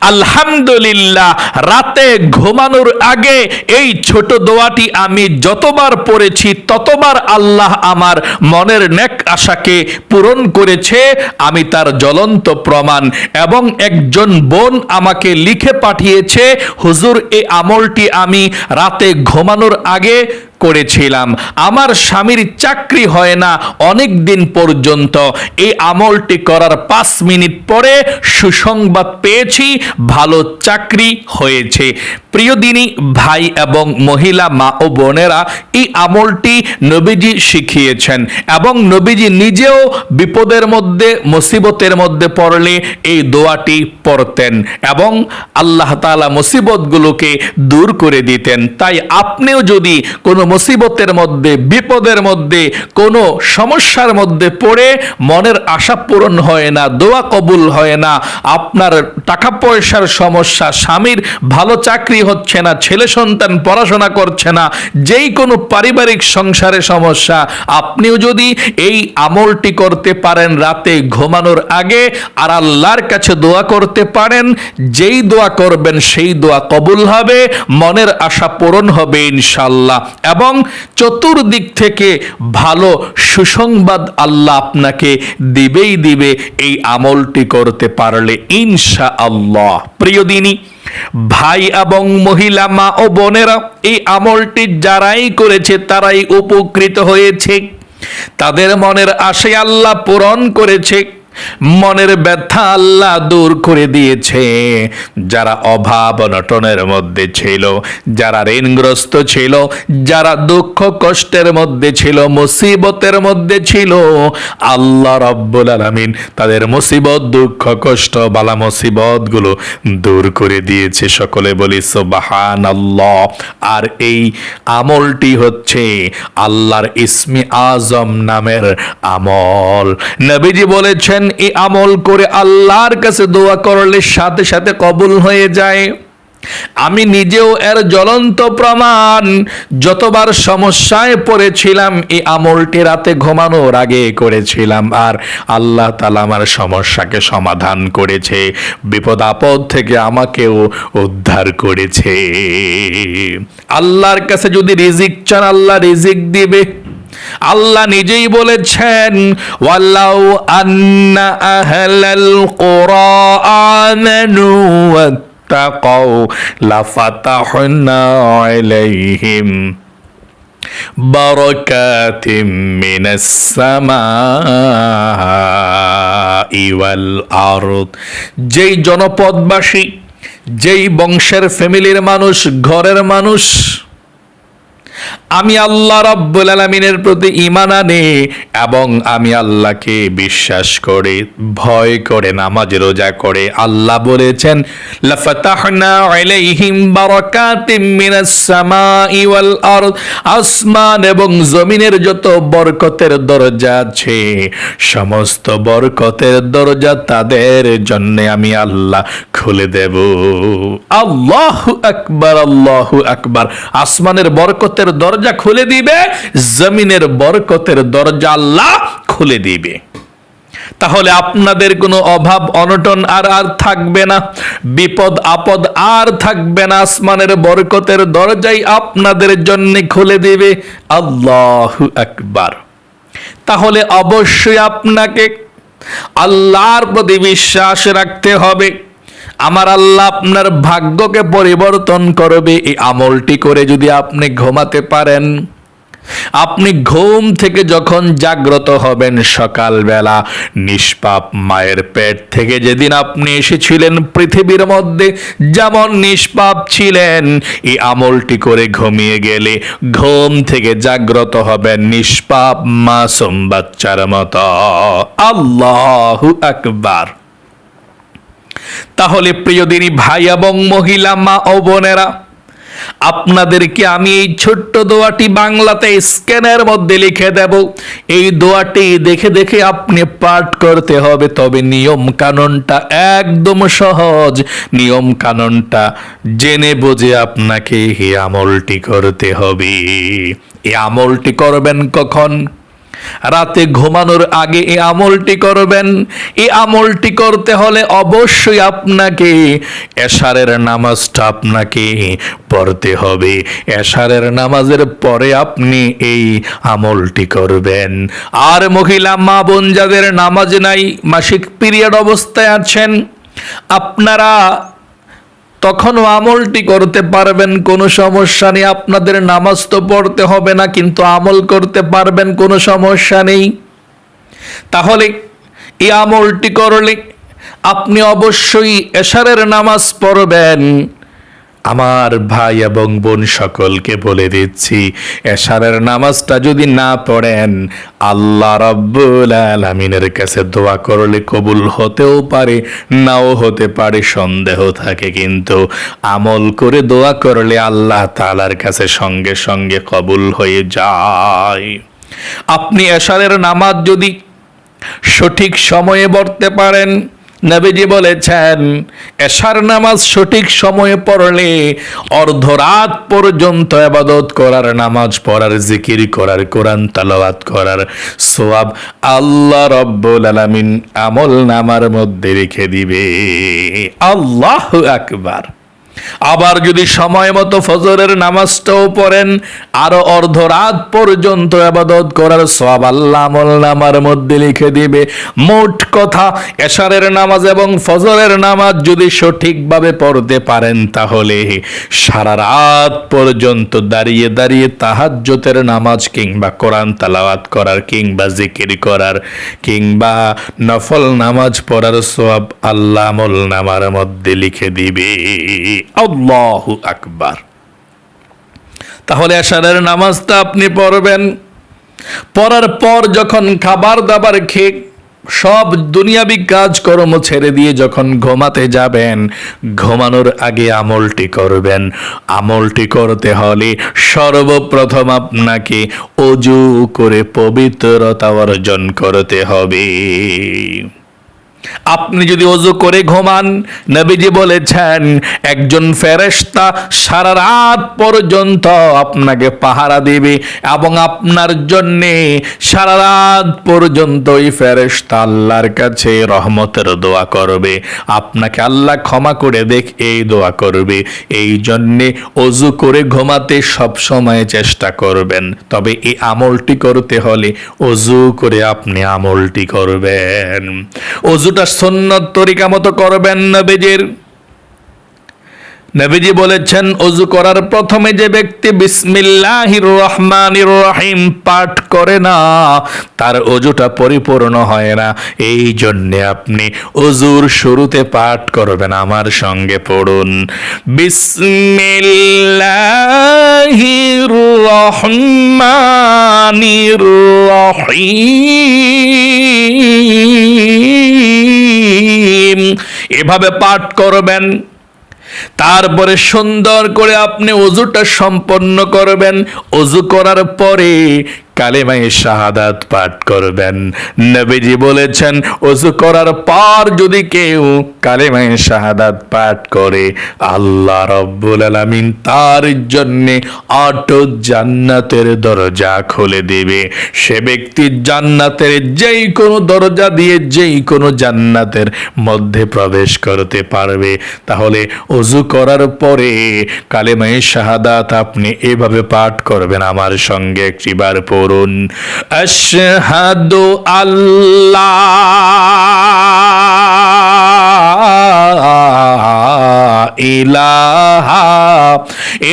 আলহামদুলিল্লাহ, রাতে ঘুমানোর আগে এই ছোট দোয়াটি আমি যতবার পড়েছি, ততবার আল্লাহ আমার মনের নেক আশাকে পূরণ করেছে, আমি তার জ্বলন্ত প্রমাণ এবং একজন বোন আমাকে লিখে পাঠিয়েছে, হুজুর এই আমলটি আমি রাতে ঘুমানোর আগে করেছিলাম। আমার স্বামীর চাকরি হয় না অনেক দিন পর্যন্ত। এই আমলটি করার পাঁচ মিনিট পরে সুসংবাদ পেয়েছি, ভালো চাকরি হয়েছে। প্রিয় দিনী, ভাই এবং মহিলা মা ও বোনেরা, এই আমলটি নবীজি শিখিয়েছেন এবং নবীজি নিজেও বিপদের মধ্যে, মুসিবতের মধ্যে পড়লে এই দোয়াটি পড়তেন এবং আল্লাহ তাআলা মুসিবতগুলোকে দূর করে দিতেন। তাই আপনিও যদি কোনো মুসিবতের মধ্যে, বিপদের মধ্যে, কোনো সমস্যার মধ্যে পড়ে মনের আশা পূরণ হয় না, দোয়া কবুল হয় না। আপনার টাকা পয়সার সমস্যা, স্বামীর ভালো চাকরি হচ্ছে না, ছেলে সন্তান পড়াশোনা করছে না, যেই কোনো পারিবারিক সংসারে সমস্যা, আপনিও যদি এই আমলটি করতে পারেন, রাতে ঘুমানোর আগে আর আল্লাহর কাছে দোয়া করতে পারেন, যেই দোয়া করবেন সেই দোয়া কবুল হবে, মনের আশা পূরণ হবে ইনশাল্লাহ এবং চতুর্দিক থেকে ভালো সুসংবাদ আল্লাহ আপনাকে দিবেই দিবে, এই আমলটি করতে পারলে ইনশা আল্লাহ প্রিয় দিনী, ভাই এবং মহিলা, মা ও বোনেরা, এই আমলটি যারাই করেছে তারাই উপকৃত হয়েছে। তাদের মনের আশে আল্লাহ পূরণ করেছে। মনের ব্যথা আল্লাহ দূর করে দিয়েছে। যারা অভাব অনটনের মধ্যে ছিল, যারা ঋণগ্রস্ত ছিল, যারা দুঃখ কষ্টের মধ্যে ছিল, মুসিবতের মধ্যে ছিল, আল্লাহ রব্বুল আলামিন তাদের মুসিবত, দুঃখ, কষ্ট, বালা মুসিবতগুলো দূর করে দিয়েছে। সকলে বলি সুবাহান আল্লাহ আর এই আমলটি হচ্ছে আল্লাহর ইসমি আজম নামের আমল। নবীজি বলেছেন এই আমল করে আল্লাহর কাছে দোয়া করলে সাথে সাথে কবুল হয়ে যায়। আমি নিজেও এর জ্বলন্ত প্রমাণ। যতবার সমস্যায় পড়েছিলাম এই আমলটি রাতে ঘুমানোর আগে করেছিলাম আর আল্লাহ তালা আমার সমস্যাকে সমাধান করেছে বিপদ আপদ থেকে আমাকেও উদ্ধার করেছে। আল্লাহর কাছে যদি রিজিক চান, আল্লাহ রিজিক দিবে। আল্লাহ নিজেই বলেছেন ওয়াল্লাউ আন্না আহলাল কুরা আমানু ওয়াত্তাকাউ লাফাতাহনা আলাইহিম بركات من السماء والأرض যেই জনপদবাসী যেই বংশের ফ্যামিলির মানুষ ঘরের মানুষ আমি আল্লাহ রাব্বুল আলামিনের প্রতি ঈমান আনে এবং আমি আল্লাহকে বিশ্বাস করে, ভয় করে, নামাজ রোজা করে আল্লাহ বলেছেন আসমান এবং জমিনের যত বরকতের দরজা আছে, সমস্ত বরকতের দরজা তাদের জন্য আমি আল্লাহ খুলে দেব। আল্লাহু আকবার আল্লাহু আকবার। আসমানের বরকতের দরজা খুলে দিবে, জমিনের বরকতের দরজা আল্লাহ খুলে দিবে। তাহলে আপনাদের কোনো অভাব, অনটন আর আর থাকবে না, বিপদ, আপদ আর থাকবে না, আসমানের বরকতের দরজাই আপনাদের জন্য খুলে দিবে। আল্লাহু আকবার। তাহলে অবশ্যই আপনাকে আল্লাহর প্রতি বিশ্বাস রাখতে হবে। আমার আল্লাহ আপনার ভাগ্যকে পরিবর্তন করবে। এই আমলটি করে যদি আপনি ঘুমাতে পারেন, আপনি ঘুম থেকে যখন জাগ্রত হবেন সকালবেলা, নিষ্পাপ মায়ের পেট থেকে যেদিন আপনি এসেছিলেন পৃথিবীর মধ্যে, যেমন নিষ্পাপ ছিলেন, এই আমলটি করে ঘুমিয়ে গেলে ঘুম থেকে জাগ্রত হবেন নিষ্পাপ মাসুম বাচ্চার মতো। আল্লাহু আকবার। তাহলে প্রিয় দিনী ভাই এবং মহিলা, মা ও বোনেরা, আপনাদেরকে আমি এই ছোট্ট দোয়াটি বাংলাতে স্ক্যানের মধ্যে লিখে দেব। এই দোয়াটি দেখে দেখে আপনি পাঠ করতে হবে, তবে নিয়ম কানুনটা একদম সহজ। নিয়ম কানুনটা জেনে বুঝে আপনাকে এই আমলটি করতে হবে। এই আমলটি করবেন কখন? রাতে ঘুমানোর আগে এই আমলটি করবেন। এই আমলটি করতে হলে অবশ্যই আপনাকে এশারের নামাজটা আপনাকে পড়তে হবে। এশারের নামাজের পরে আপনি এই আমলটি করবেন। আর মহিলা, মা বোন যাদের নামাজ নাই, মাসিক পিরিয়ড অবস্থায় আছেন। আপনারা তখনও আমলটি করতে পারবেন, কোনো সমস্যা নেই। আপনাদের নামাজ তো পড়তে হবে না, কিন্তু আমল করতে পারবেন, কোনো সমস্যা নেই। তাহলে এই আমলটি করলে আপনি অবশ্যই এশারের নামাজ পড়বেন। আমার ভাই এবং বোন সকলকে বলে দিচ্ছি, এশারের নামাজটা যদি না পড়েন, আল্লাহ রব্বুল আলমিনের কাছে দোয়া করলে কবুল হতেও পারে, নাও হতে পারে সন্দেহ থাকে। কিন্তু আমল করে দোয়া করলে আল্লাহ তালার কাছে সঙ্গে সঙ্গে কবুল হয়ে যায়। আপনি এশারের নামাজ যদি সঠিক সময়ে পড়তে পারেন নবীজি বলেছেন, এশার নামাজ সঠিক সময়ে পড়লে অর্ধরাত পর্যন্ত আবাদত করার, নামাজ পড়ার, জিকির করার, কোরআন তালাওয়াত করার সোয়াব আল্লাহ রব্বুল আলামিন আমল নামার মধ্যে রেখে দিবে। আল্লাহ আকবার। আবার যদি সময় মতো ফজরের নামাজটাও পড়েন, আরও অর্ধরাত পর্যন্ত আবাদত করার সব আল্লাহ আমল নামার মধ্যে লিখে দিবে। মোট কথা, এশারের নামাজ এবং ফজরের নামাজ যদি সঠিকভাবে পড়তে পারেন তাহলে সারা রাত পর্যন্ত দাঁড়িয়ে দাঁড়িয়ে তাহাজ্জতের নামাজ কিংবা কোরআন তালাওয়াত করার কিংবা জিকির করার কিংবা নফল নামাজ পড়ার সব আল্লাহ আমল নামার মধ্যে লিখে দিবে। আল্লাহু আকবার। তাহলে আশারের নামাজটা আপনি পড়বেন। পড়ার পর যখন খাবার দাবার খেয়ে সব দুনিয়াবি কাজকর্ম ছেড়ে দিয়ে যখন ঘুমাতে যাবেন, ঘুমানোর আগে আমলটি করবেন। আমলটি করতে হলে সর্বপ্রথম আপনাকে অজু করে পবিত্রতা অর্জন করতে হবে। আপনি যদি অজু করে ঘুমান, নবীজি বলেছেন, একজন ফেরেশতা সারা রাত পর্যন্ত আপনাকে পাহারা দিবে এবং আপনার জন্যে সারা রাত পর্যন্ত ওই ফেরেশতা আল্লাহর কাছে রহমতের দোয়া করবে। আপনাকে আল্লাহ ক্ষমা করে দেখ, এই দোয়া করবে। এই জন্যে অজু করে ঘুমাতে সব সময় চেষ্টা করবেন। তবে এই আমলটি করতে হলে অজু করে আপনি আমলটি করবেন। অজুটা সন্ন্যত তরিকা মতো করবেন নবীজির। নবীজি বলেছেন অজু করার প্রথমে যে ব্যক্তি বিসমিল্লাহির রহমানির রহিম পাঠ করে না, তার অজুটা পরিপূর্ণ হয় না। এই জন্যে আপনি অজুর শুরুতে পাঠ করবেন, আমার সঙ্গে পড়ুন। বিসমিল্লাহির রহমানির রহিম। এভাবে পাঠ করবেন। তারপরে সুন্দর করে আপনি অজুটা সম্পন্ন করবেন। অজু করার পরে কালেমাই শাহাদাত পাঠ করবেন। নবীজি বলেছেন অজু করার পর যদি কেউ কালেমাই শাহাদাত পাঠ করে, আল্লাহ রব্বুল আলামিন তার জন্য অটো জান্নাতের দরজা খুলে দেবে। সে ব্যক্তি জান্নাতের যেই কোনো দরজা দিয়ে যেই কোনো জান্নাতের মধ্যে প্রবেশ করতে পারবে। তাহলে অজু করার পরে কালেমাই শাহাদাত আপনি এভাবে পাঠ করবেন। আমার সঙ্গে একটিবার পড়ুন। আশহাদু আল্লাহ ইলাহা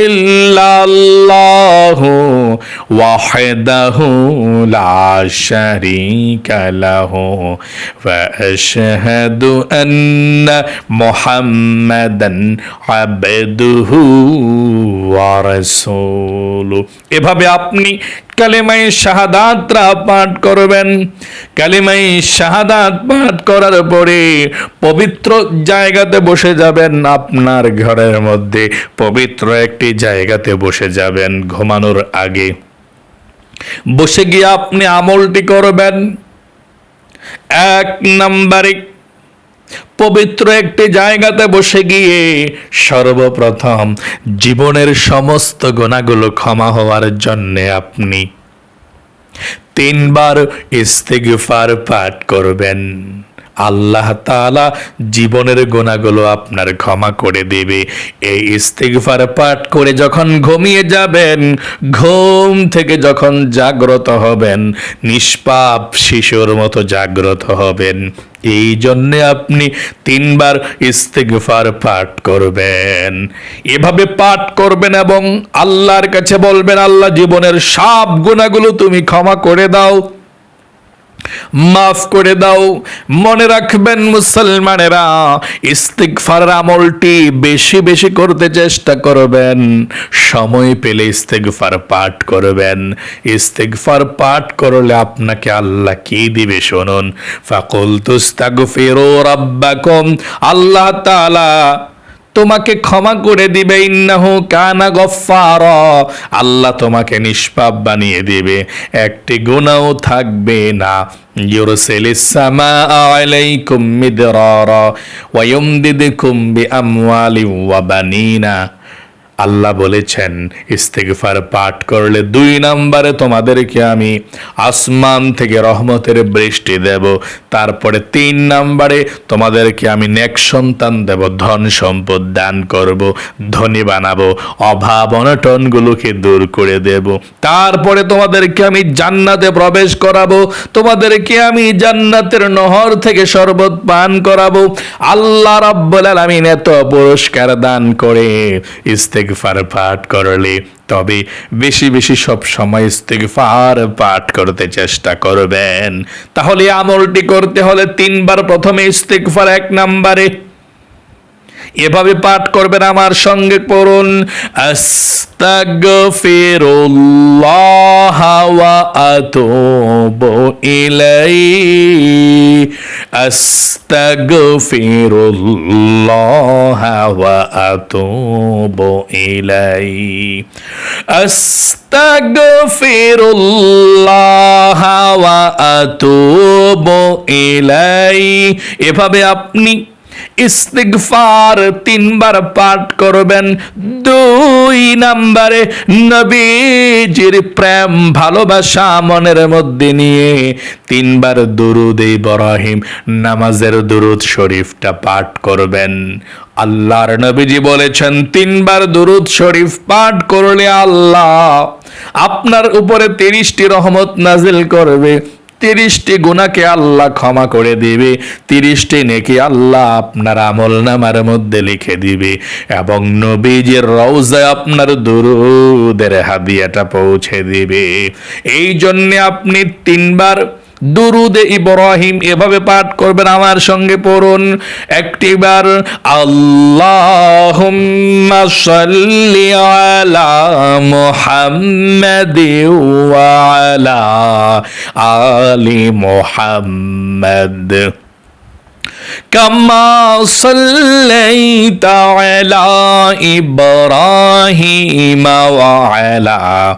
ইল্লাল্লাহু শারীকা লাহু ওয়া আশহাদু আন্না মুহাম্মাদান আবদুহু ওয়া রাসূলুহু এভাবে আপনি কালেমাই শাহাদাতরা পাঠ করবেন। কালেমাই শাহাদাত পাঠ করার পরে পবিত্র জায়গাতে বসে যাবেন আপনার ঘরের মধ্যে। পবিত্র একটি জায়গাতে বসে যাবেন ঘুমানোর আগে। বসে গিয়ে আপনি আমলটি করবেন। এক নম্বরে পবিত্র একটি জায়গাতে বসে গিয়ে সর্বপ্রথম জীবনের সমস্ত গোনাগুলো ক্ষমা হওয়ার জন্যে আপনি তিনবার ইস্তেগফার পাঠ করবেন। আল্লাহ তাআলা জীবনের গোনাগুলো আপনার ক্ষমা করে দেবে। এই ইস্তেগফার পাঠ করে যখন ঘুমিয়ে যাবেন, ঘুম থেকে যখন জাগ্রত হবেন, নিষ্পাপ শিশুর মতো জাগ্রত হবেন। এই জন্যে আপনি তিনবার ইস্তেগফার পাঠ করবেন। এভাবে পাঠ করবেন এবং আল্লাহর কাছে বলবেন, আল্লাহ জীবনের সব গুণাগুলো তুমি ক্ষমা করে দাও। মাফ করে দাও। মনে রাখবেন মুসলমানেরা ইস্তিগফার আমলটি বেশি বেশি করতে চেষ্টা করবেন। সময় পেলে ইস্তেগফার পাঠ করবেন। ইস্তেগফার পাঠ করলে আপনাকে আল্লাহ কি দিবে শুনুন? ফাকুল তুস্তাগফিরু রাব্বাকুম, আল্লাহ তাআলা তোমাকে ক্ষমা করে দিবে, ইন্নাহু কানা গফফার। আল্লাহ তোমাকে নিষ্পাপ বানিয়ে দিবে, একটি গুনাহও থাকবে না। ইউরসিলিস সামা আলাইকুম মিদরারা ওয়া ইউমদিদকুম বিআমওয়ালি ওয়া বানিনা। আল্লাহ বলেছেন, ইস্তেগফার পাঠ করলে দুই নম্বরে তোমাদেরকে আমি আসমান থেকে রহমতের বৃষ্টি দেব, তারপরে তিন নম্বরে তোমাদেরকে আমি নেক সন্তান দেব, ধন সম্পদ দান করব, ধনী বানাবো, অভাব অনটনগুলোকে দূর করে দেব, তারপরে তোমাদেরকে আমি জান্নাতে প্রবেশ করাবো, তোমাদেরকে আমি জান্নাতের নহর থেকে শরবত পান করাবো, আল্লাহ রাব্বুল আলামিন এত পুরস্কার দান করে ইস্তেগফার পাঠ করলে তবে বেশি বেশি সব সময় ইস্তেগফার পাঠ করতে চেষ্টা করবেন। তাহলে আমলটি করতে হলে তিনবার প্রথমে ইস্তেগফার এক নম্বরে এভাবে পাঠ করবেন আমার সঙ্গে পড়ুন। আস্তাগফিরুল্লাহ ওয়া আতুবু ইলাইহি। আস্তাগফিরুল্লাহ ওয়া আতুবু ইলাইহি। আস্তাগফিরুল্লাহ ওয়া আতুবু ইলাইহি। এভাবে আপনি ইস্তিগফার তিনবার পাঠ করবেন। দুই নাম্বারে নবীজির প্রেম, ভালোবাসা মনের মধ্যে নিয়ে তিনবার দুরুদ ইব্রাহিম, নামাজের দুরুদ শরীফটা পাঠ করবেন। আল্লাহর নবীজি বলেছেন, তিনবার দুরুদ শরীফ পাঠ করলে আল্লাহ আপনার উপরে তিরিশটি রহমত নাজিল করবে। তিরিশটি গুণাকে আল্লাহ ক্ষমা করে দিবে। তিরিশটি নেকি আল্লাহ আপনার আমল নামার মধ্যে লিখে দিবে। এবং নবীজের রওজায় আপনার দুরুদের হাদিয়াটা পৌঁছে দিবে। এই জন্যে আপনি তিনবার দুরুদে ইব্রাহিম এভাবে পাঠ করবেন আমার সঙ্গে পড়ুন একটিবার আল্লাহুম্মা সাল্লি আলা মুহাম্মাদ ওয়া আলা আলি মুহাম্মাদ كما صليت على إبراهيم وعلى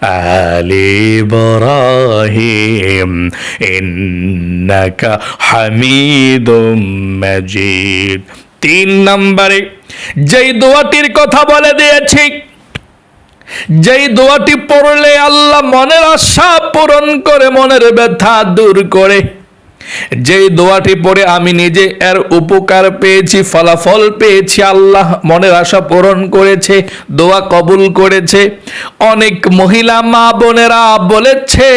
আলি বরাহিম ইন্নাকা তিন নম্বরে, যেই দোয়াটির কথা বলে দিয়েছি, যেই দোয়াটি পড়লে আল্লাহ মনের আশা পূরণ করে, মনের ব্যথা দূর করে যেই দোয়াটি পড়ে আমি নিজে এর উপকার পেয়েছি, ফলাফল পেয়েছি, আল্লাহ মনের আশা পূরণ করেছে, দোয়া কবুল করেছে। অনেক মহিলা মা বোনেরা বলেছে,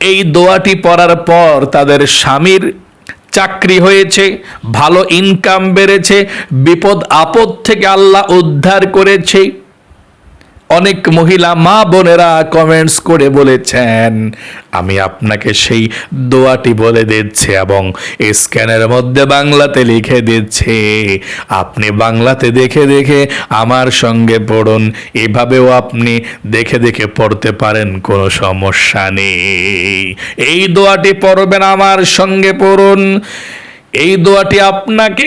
এই দোয়াটি পড়ার পর তাদের স্বামীর চাকরি হয়েছে, ভালো ইনকাম বেড়েছে, বিপদ আপদ থেকে আল্লাহ উদ্ধার করেছে। অনেক মহিলা মা বোনেরা কমেন্টস করে বলেছেন, আমি আপনাকে সেই দোয়াটি বলে দিচ্ছি এবং স্ক্যানের মধ্যে বাংলাতে লিখে দিচ্ছে। আপনি বাংলাতে দেখে দেখে আমার সঙ্গে পড়ুন, এভাবেও আপনি দেখে দেখে পড়তে পারেন, কোনো সমস্যা নেই। এই দোয়াটি পড়বেন, আমার সঙ্গে পড়ুন। এই দোয়াটি আপনাকে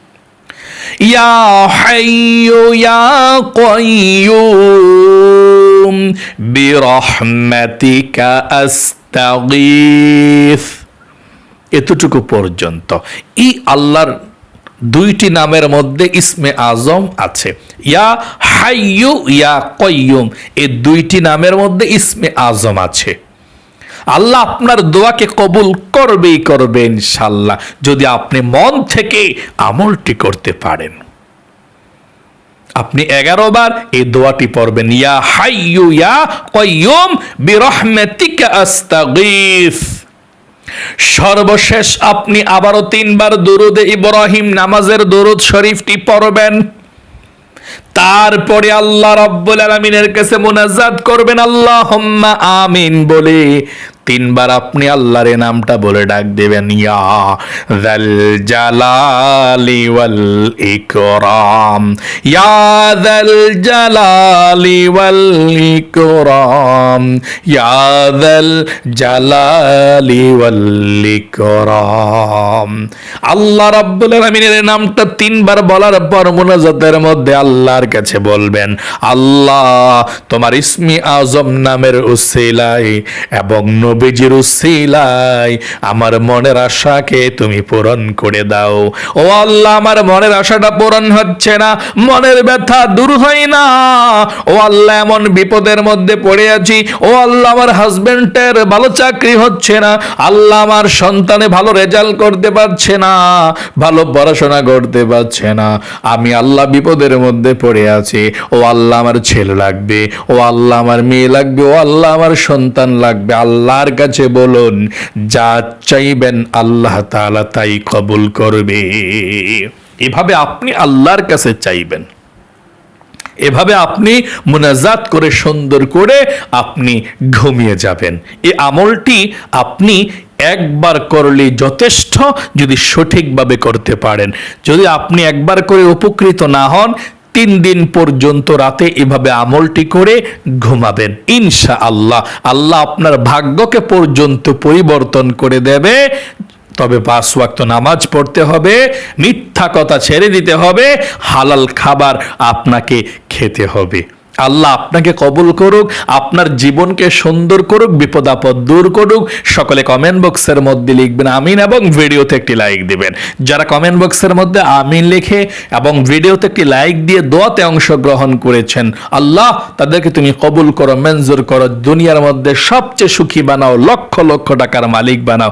এতটুকু পর্যন্ত। ই আল্লাহর দুইটি নামের মধ্যে ইসমে আজম আছে। ইয়া হাইয়ু ইয়া কয়ুম এই দুইটি নামের মধ্যে ইসমে আজম আছে। আল্লাহ আপনার দোয়াকে কবুল করবেই করবে ইনশাল্লাহ যদি আপনি মন থেকে আমলটি করতে পারেন। আপনি এগারো বার এই দোয়াটি পড়বেন, ইয়া হাইয়ু ইয়া কয়ুম বিরহমাতিকা আস্তাগীথ সর্বশেষ আপনি আবারও তিনবার দুরুদে ইব্রাহিম নামাজের দুরুদ শরীফটি পড়বেন। তারপরে আল্লাহ রাব্বুল আলামিনের কাছে মোনাজাত করবেন, আল্লাহুম্মা আমিন বলে তিনবার আপনি আল্লাহর নামটা বলে ডাক দেবেন, ইয়া যাল জালালি ওয়াল ইকরাম। ইয়া যাল জালালি ওয়াল ইকরাম। ইয়া যাল জালালি ওয়াল ইকরাম। আল্লাহ রাব্বুল আলামিনের নামটা তিনবার বলার পর মোনাজাতের মধ্যে আল্লাহর কাছে বলবেন, আল্লাহ তোমার ইসমি আজম নামের উসিলায় এবং নবীজির উসিলায় আমার মনের আশাকে তুমি পূরণ করে দাও। ও আল্লাহ, আমার মনের আশাটা পূরণ হচ্ছে না, মনের ব্যথা দূর হয় না। ও আল্লাহ, এমন বিপদের মধ্যে পড়ে আছি, ও আল্লাহ, আমার হাজবেন্ডের ভালো চাকরি হচ্ছে না, আল্লাহ, আমার সন্তানে ভালো রেজাল্ট করতে পারছে না, ভালো পড়াশোনা করতে পারছে না। আমি আল্লাহ বিপদের মধ্যে পড়ে আছি, ও আল্লাহ, আমার ছেলে লাগবে, ও আল্লাহ, আমার মেয়ে লাগবে, ও আল্লাহ, আমার সন্তান লাগবে আল্লাহর কাছে বলুন, যা চাইবেন আল্লাহ তাআলা তাই কবুল করবে। এভাবে আপনি আল্লাহর কাছে চাইবেন। এভাবে আপনি মুনাজাত করে, সুন্দর করে আপনি ঘুমিয়ে যাবেন। এই আমলটি আপনি একবার করলে যথেষ্ট, যদি সঠিকভাবে করতে পারেন। যদি আপনি একবার করে উপকৃত না হন তিন দিন পর্যন্ত রাতে এভাবে আমলটি করে ঘুমাবেন। ইনশা আল্লাহ আল্লাহ আপনার ভাগ্যকে পর্যন্ত পরিবর্তন করে দেবে। তবে পাঁচ ওয়াক্ত নামাজ পড়তে হবে, মিথ্যা কথা ছেড়ে দিতে হবে, হালাল খাবার আপনাকে খেতে হবে। আল্লাহ আপনাকে কবুল করুক, আপনার জীবনকে সুন্দর করুক, বিপদ আপদ দূর করুক। সকলে কমেন্ট বক্সের মধ্যে লিখবেন আমিন এবং ভিডিওতে একটি লাইক দিবেন। যারা কমেন্ট বক্সের মধ্যে আমিন লিখে এবং ভিডিওতে একটি লাইক দিয়ে দোয়াতে অংশগ্রহণ করেছেন, আল্লাহ তাদেরকে তুমি কবুল করো, মঞ্জুর করো, দুনিয়ার মধ্যে সবচেয়ে সুখী বানাও, লক্ষ লক্ষ টাকার মালিক বানাও।